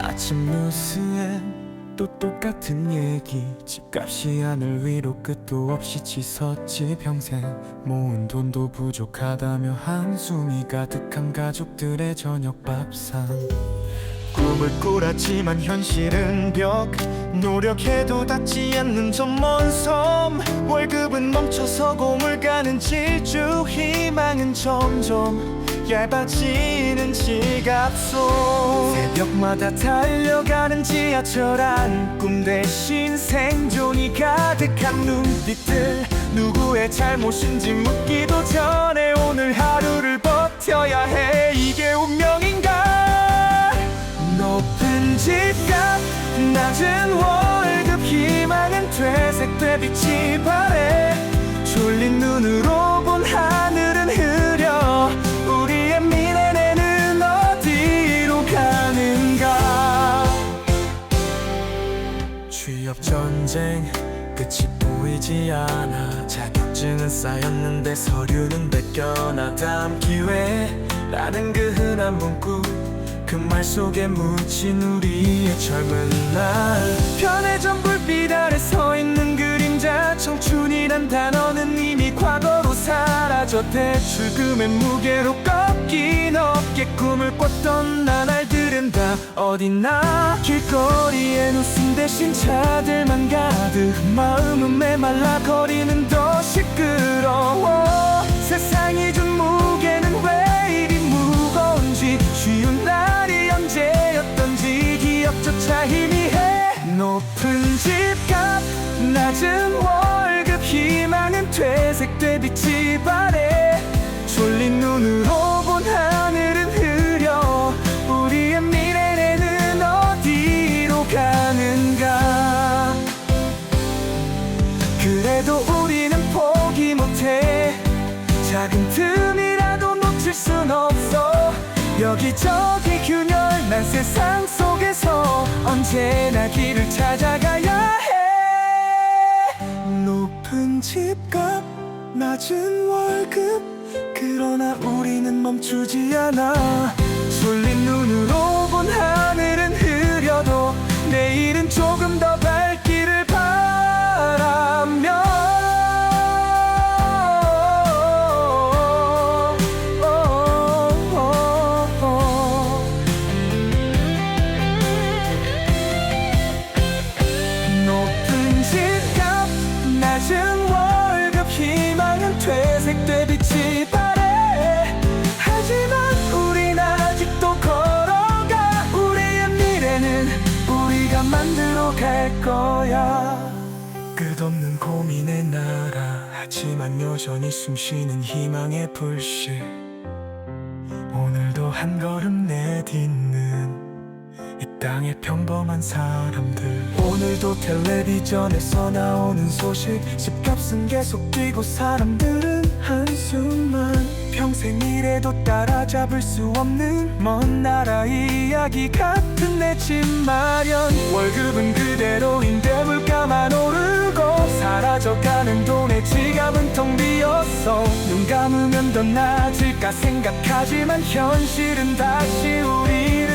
아침 뉴스에 또 똑같은 얘기. 집값이 하늘 위로 끝도 없이 치솟지. 평생 모은 돈도 부족하다며 한숨이 가득한 가족들의 저녁 밥상 꿈을 꾸랐지만 현실은 벽. 노력해도 닿지 않는 저 먼 섬. 월급은 멈춰서 고물가는 질주. 희망은 점점 얇아지는 지갑 속. 새벽마다 달려가는 지하철 안. 꿈 대신 생존이 가득한 눈빛들. 누구의 잘못인지 묻기도 전에 오늘 하루를 버텨야 해. 이게 운명 집값 낮은 월급 희망은 퇴색돼 빛이 바래. 졸린 눈으로 본 하늘은 흐려. 우리의 미래는 어디로 가는가? 취업 전쟁 끝이 보이지 않아. 자격증은 쌓였는데 서류는 뺏겨나 다음 기회라는 그 흔한 문구 그 말 속에 묻힌 우리의 젊은 날. 편의점 불빛 아래 서 있는 그림자 청춘이란 단어는 이미 과거로 사라졌대. 출금의 무게로 꺾인 어깨 꿈을 꿨던 나날들은 다 어딨나. 길거리엔 웃음 대신 차들만 가득 마음은 메말라 거리는 더 시끄러워. 세상이 준 무게는 왜 이리 무거운지 기억조차 희미해. 높은 집값 낮은 월급 희망은 퇴색돼 빛이 바래. 졸린 눈으로 본 하늘은 흐려. 우리의 미래는 어디로 가는가? 그래도 우리는 포기 못해. 작은 틈이라도 놓칠 순 없어. 여기저기 균열 난 세상 속에서 언제나 길을 찾아가야 해. 높은 집값 낮은 월급 그러나 우리는 멈추지 않아. 졸린 눈으로 본 하늘은 흐려도 내일은 조금 더 밝기 거야. 끝없는 고민의 나라. 하지만 여전히 숨쉬는 희망의 불씨. 오늘도 한 걸음 내딛는 이 땅의 평범한 사람들. 오늘도 텔레비전에서 나오는 소식. 집값은 계속 뛰고 사람들은 한숨만 평생 일해도 따라잡을 수 없는 먼 나라의 이야기 같은 내 집 마련. 월급은 그대로인데 물가만 오르고 사라져가는 돈의 지갑은 텅 비었어. 눈 감으면 더 나아질까 생각하지만 현실은 다시 우리를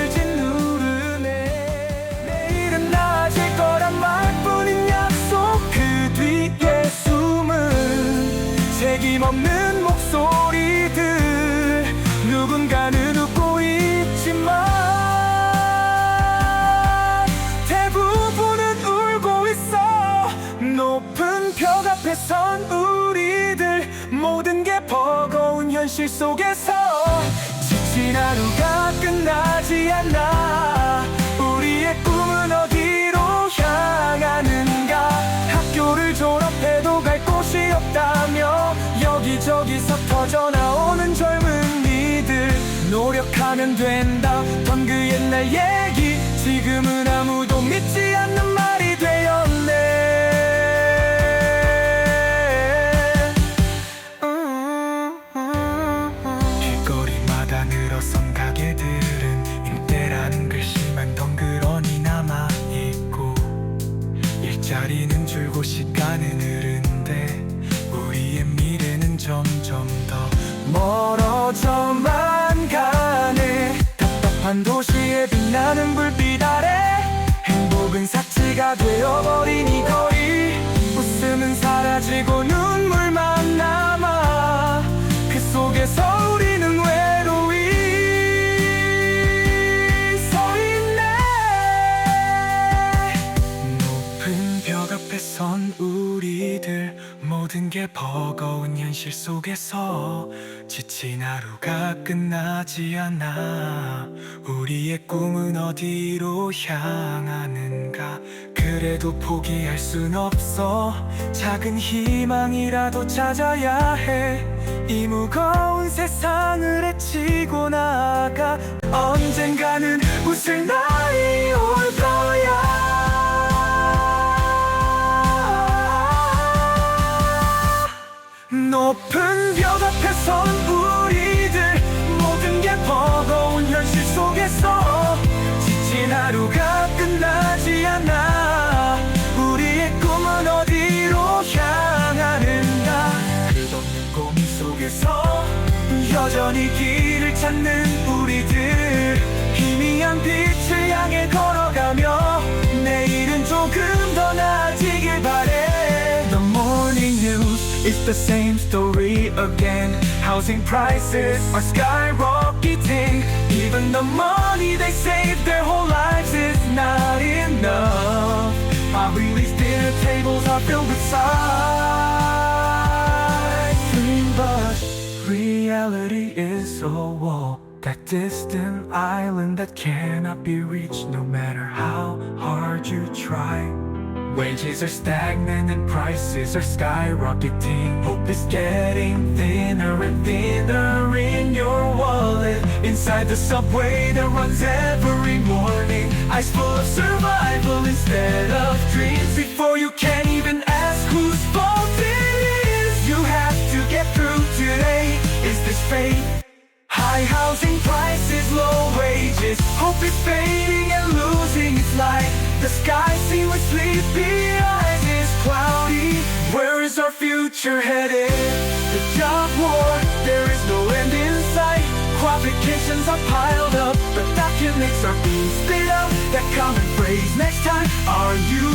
속에서 지친 하루가 끝나지 않아 우리의 꿈은 어디로 향하는가? 학교를 졸업해도 갈 곳이 없다며 여기저기서 터져나오는 젊은이들. 노력하면 된다. 던 그 옛날 얘기. 지금은 아무도 믿지 않는 답답한 도시에 빛나는 불빛 아래 행복은 삭제가 되어버린 이 거리. 웃음은 사라지고 눈물만 남아 그 속에서 우리는 외로이 서 있네. 높은 벽 앞에 선 우리들 모든 게 버거운 현실 속에서 지친 하루가 끝나지 않아 우리의 꿈은 어디로 향하는가? 그래도 포기할 순 없어. 작은 희망이라도 찾아야 해. 이 무거운 세상을 헤치고 나아가 언젠가는 웃을 날 여전히 길을 찾는 우리들 희미한 빛을 향해 걸어가며 내일은 조금 더 나아지길 바래 The morning news is the same story again Housing prices are skyrocketing Even the money they save their whole lives is not enough Poverty's dinner tables are filled with sighs reality is a wall That distant island that cannot be reached No matter how hard you try Wages are stagnant and prices are skyrocketing. Hope is getting thinner and thinner in your wallet. Inside the subway that runs every morning. Eyes full of survival instead of dreams. Before you can even ask who's fault Is fate? High housing prices, low wages. Hope is fading and losing its light. The sky seen with sleepy eyes is cloudy. Where is our future headed? The job war, there is no end in sight. Qualifications are piled up, but documents are being spit out. That common phrase next time. Are you